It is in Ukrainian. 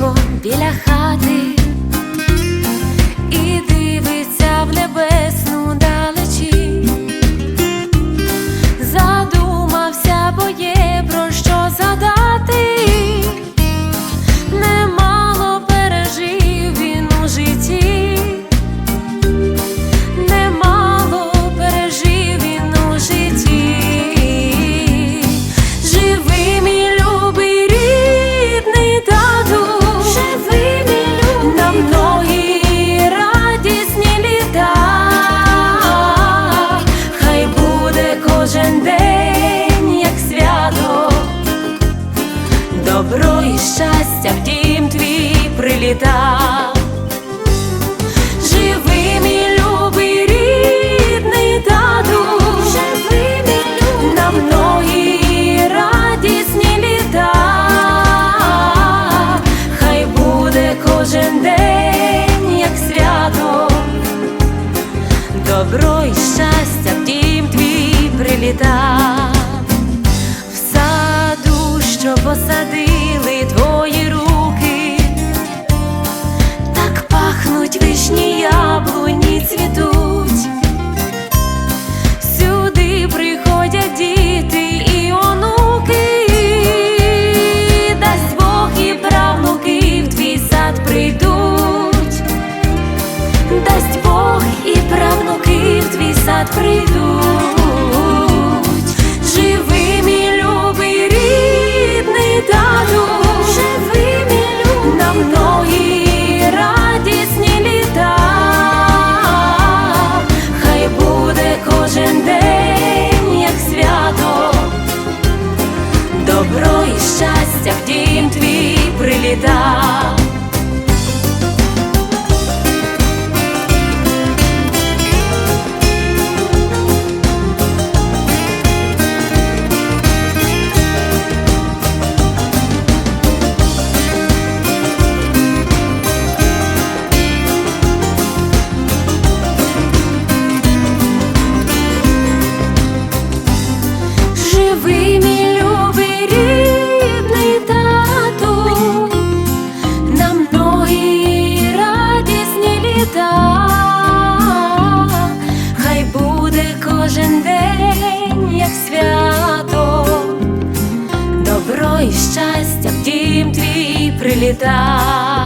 вікно біля хати. кожен день, як свято, добро і щастя в дім твій приліта. Живи, любий рідний тату, живи мій на многі радісні літа, хай буде кожен день, як свято, добро і щастя. Що посадили твої руки. Так пахнуть вишні яблуні цвітуть. Сюди приходять діти і онуки, дасть Бог і правнуки в твій сад прийдуть, дасть Бог і правнуки в твій сад прийдуть. І щастя в дім твій приліта. Добро і щастя в дім твій приліта.